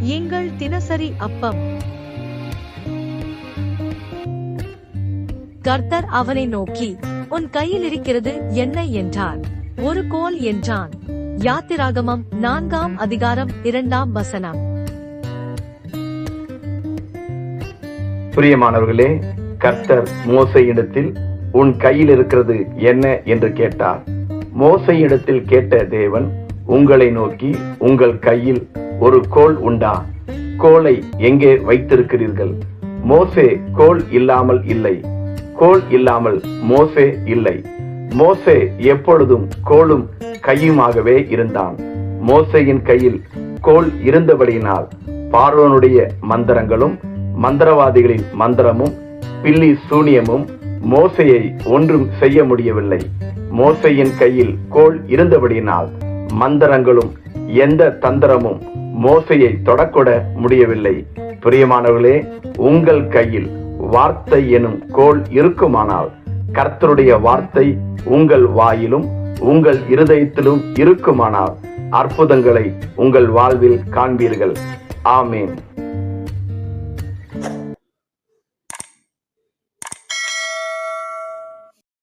எங்கள் தினசரி அப்பம். கர்த்தர் அவனை நோக்கி உன் கையில் இருக்கிறது என்ன? என்றார். ஒரு கோல் என்றான். யாத்திராகமம் நான்காம் அதிகாரம் இரண்டாம் வசனம். பிரியமானவர்களே கர்த்தர் மோசையிடத்தில் உன் கையில் இருக்கிறது என்ன? என்று கேட்டார். மோசையிடத்தில் கேட்ட தேவன் உங்களை நோக்கி உங்கள் கையில் ஒரு கோல் உண்டா? கோலை எங்கே வைத்திருக்கிறீர்கள்? மோசே கோல் இல்லாமல் இல்லை. கோல் இல்லாமல் மோசே இல்லை. மோசே எப்பொழுதும் கோலும் கையுமாகவே இருந்தான். மோசையின் கையில் கோல் இருந்தபடியினால் பார்வோனுடைய மந்திரங்களும் மந்திரவாதிகளின் மந்திரமும் பில்லி சூனியமும் மோசையை ஒன்றும் செய்ய முடியவில்லை. மோசையின் கையில் கோல் இருந்தபடியினால் மந்திரங்களும் எந்த தந்திரமும் மோசையை தொடக்கூட முடியவில்லை. பிரியமானவர்களே உங்கள் கையில் வார்த்தை எனும் கோல் இருக்குமானால் கர்த்தருடைய வார்த்தை உங்கள் வாயிலும் உங்கள் இருதயத்திலும் இருக்குமானால் அற்புதங்களை உங்கள் வாழ்வில் காண்பீர்கள். ஆமேன்.